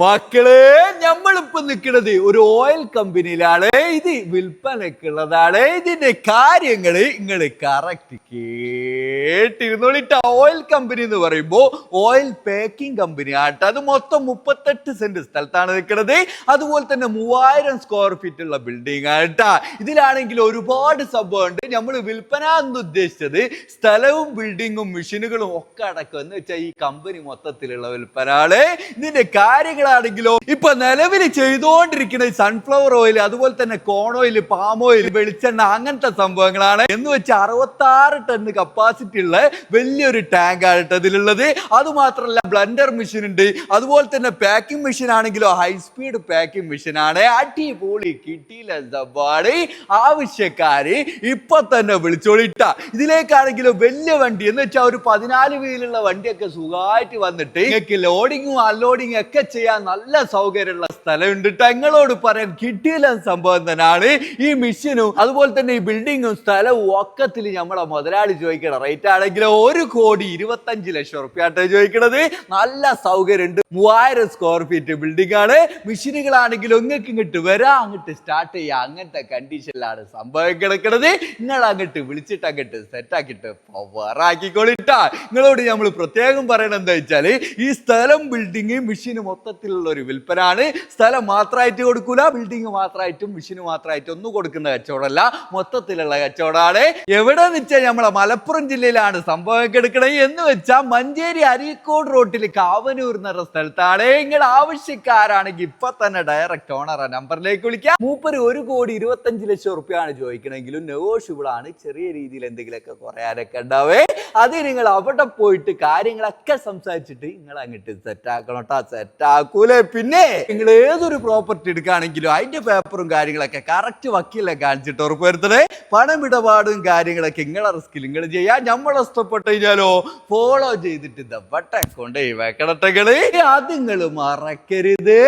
മക്കളെ നമ്മളിപ്പോ നിൽക്കുന്നത് ഒരു ഓയിൽ കമ്പനിയിലാണ് ഇത് വിൽപ്പനക്കുള്ളതാണ് ഇതിന്റെ കാര്യങ്ങൾ നിങ്ങൾ കറക്റ്റ് കേട്ടിരുന്നോളിട്ട. ഓയിൽ കമ്പനി എന്ന് പറയുമ്പോൾ ഓയിൽ പാക്കിംഗ് കമ്പനി ആട്ടെ. അത് മൊത്തം മുപ്പത്തെട്ട് സെന്റ് സ്ഥലത്താണ് നിൽക്കുന്നത് അതുപോലെ തന്നെ മൂവായിരം സ്ക്വയർ ഫീറ്റ് ഉള്ള ബിൽഡിംഗ് ആട്ടാ. ഇതിലാണെങ്കിൽ ഒരുപാട് സംഭവം ഉണ്ട്. നമ്മൾ വിൽപ്പന എന്ന് ഉദ്ദേശിച്ചത് സ്ഥലവും ബിൽഡിങ്ങും മെഷീനുകളും ഒക്കെ അടക്കം. എന്ന് വെച്ചാൽ ഈ കമ്പനി മൊത്തത്തിലുള്ള വിൽപ്പനയാണ് ഇതിന്റെ കാര്യങ്ങളാണെങ്കിലോ ഇപ്പൊ നിലവിൽ ചെയ്തുകൊണ്ടിരിക്കുന്ന സൺഫ്ലവർ ഓയിൽ അതുപോലെ തന്നെ കോൺ ഓയിൽ പാം ഓയിൽ വെളിച്ചെണ്ണ അങ്ങനത്തെ സംഭവങ്ങളാണ്. എന്ന് വെച്ച് അറുപത്തി ആറ് ടൺ കപ്പാസിറ്റി ഉള്ള വലിയൊരു ടാങ്ക് അതിലുള്ളത് അത് മാത്രമല്ല ബ്ലൻഡർ മെഷീൻ ഉണ്ട്. അതുപോലെ തന്നെ പാക്കിംഗ് മെഷീൻ ആണെങ്കിലോ ഹൈ സ്പീഡ് പാക്കിംഗ് മെഷീൻ ആണ്. അടിപൊളി കിട്ടിയില്ല സവാട് ആവശ്യക്കാര് ഇപ്പൊ തന്നെ വിളിച്ചോളിട്ട ഇതിലേക്കാണെങ്കിലും വലിയ വണ്ടി. എന്ന് വെച്ചാൽ ഒരു പതിനാല് വീലുള്ള വണ്ടിയൊക്കെ സുഖമായിട്ട് വന്നിട്ട് നിങ്ങൾക്ക് ലോഡിങ്ങും അൺലോഡിങ്ങും ഒക്കെ ചെയ്യാൻ നല്ല സൗകര്യമുള്ള സ്ഥലമുണ്ട് തങ്ങളോട് പറയാൻ കിട്ടിയില്ല സംഭവം തന്നെയാണ്. ഈ മിഷനും അതുപോലെ തന്നെ ഈ ബിൽഡിങ്ങും സ്ഥലവും ഒക്കത്തിൽ നമ്മളെ മുതലാളി ചോദിക്കണം റേറ്റ് ആണെങ്കിൽ ഒരു കോടി ഇരുപത്തഞ്ച് ലക്ഷം റുപ്യാട്ടോ ചോദിക്കണത്. നല്ല സൗകര്യമുണ്ട്. മൂവായിരം സ്ക്വയർ ഫീറ്റ് ബിൽഡിംഗ് ആണ് മിഷീനുകളാണെങ്കിൽ നിങ്ങൾക്ക് ഇങ്ങോട്ട് വരാം അങ്ങോട്ട് സ്റ്റാർട്ട് ചെയ്യാം. അങ്ങനത്തെ കണ്ടീഷനിലാണ് സംഭവം കിടക്കണത്. നിങ്ങൾ അങ്ങോട്ട് വിളിച്ചിട്ട് അങ്ങോട്ട് സെറ്റ് ആക്കിയിട്ട് പവറാക്കിക്കോളിട്ടാ നിങ്ങളോട് നമ്മൾ പ്രത്യേകം പറയണത് എന്താ വെച്ചാൽ ഈ സ്ഥലം ബിൽഡിംഗ് മെഷീന് മൊത്തത്തിലുള്ള ഒരു വിൽപ്പനാണ്. സ്ഥലം മാത്രമായിട്ട് കൊടുക്കൂല ബിൽഡിംഗ് മാത്രമായിട്ടും മിഷീന് മാത്രമായിട്ടും ഒന്നും കൊടുക്കുന്ന കച്ചവടമല്ല. മൊത്തത്തിലുള്ള കച്ചവടമാണ്. എവിടെ വെച്ചാൽ നമ്മളെ മലപ്പുറം ജില്ലയിലാണ് സംഭവം കെടുക്കണത് എന്ന് വെച്ചാൽ മഞ്ചേരി അരീക്കോട് റോട്ടിൽ കാവനൂർ എന്ന് സ്ഥലത്താണ്. നിങ്ങൾ ആവശ്യക്കാരാണെങ്കിൽ ഇപ്പൊ തന്നെ ഡയറക്റ്റ് ഓണർ നമ്പറിലേക്ക് വിളിക്കാം. മൂപ്പര് ഒരു കോടി ഇരുപത്തഞ്ച് ലക്ഷം റുപ്യാണ് ചോദിക്കണമെങ്കിലും നെഗോഷ്യബിൾ ആണ്. ചെറിയ രീതിയിൽ എന്തെങ്കിലുമൊക്കെ കുറയാനൊക്കെ ഉണ്ടാവേ. അത് നിങ്ങൾ അവിടെ പോയിട്ട് കാര്യങ്ങളൊക്കെ സംസാരിച്ചിട്ട് നിങ്ങൾ അങ്ങോട്ട് സെറ്റാക്കണം കേട്ടോ സെറ്റാക്കൂലേ പിന്നെ നിങ്ങൾ ഏതൊരു പ്രോപ്പർട്ടി എടുക്കുകയാണെങ്കിലും അതിന്റെ പേപ്പറും കാര്യങ്ങളൊക്കെ കറക്റ്റ് വക്കീലെ കാണിച്ചിട്ട് ഉറപ്പുവരുത്തണേ. പണമിടപാടും കാര്യങ്ങളൊക്കെ നിങ്ങളെ റിസ്കിൽ നിങ്ങൾ ചെയ്യാൻ നമ്മൾ ഇഷ്ടപ്പെട്ട് കഴിഞ്ഞാലോ ഫോളോ ചെയ്തിട്ട് ദവട്ടെ കൊണ്ടേ വെക്കണട്ടെങ്കിൽ അത് നിങ്ങൾ മറക്കരുത്.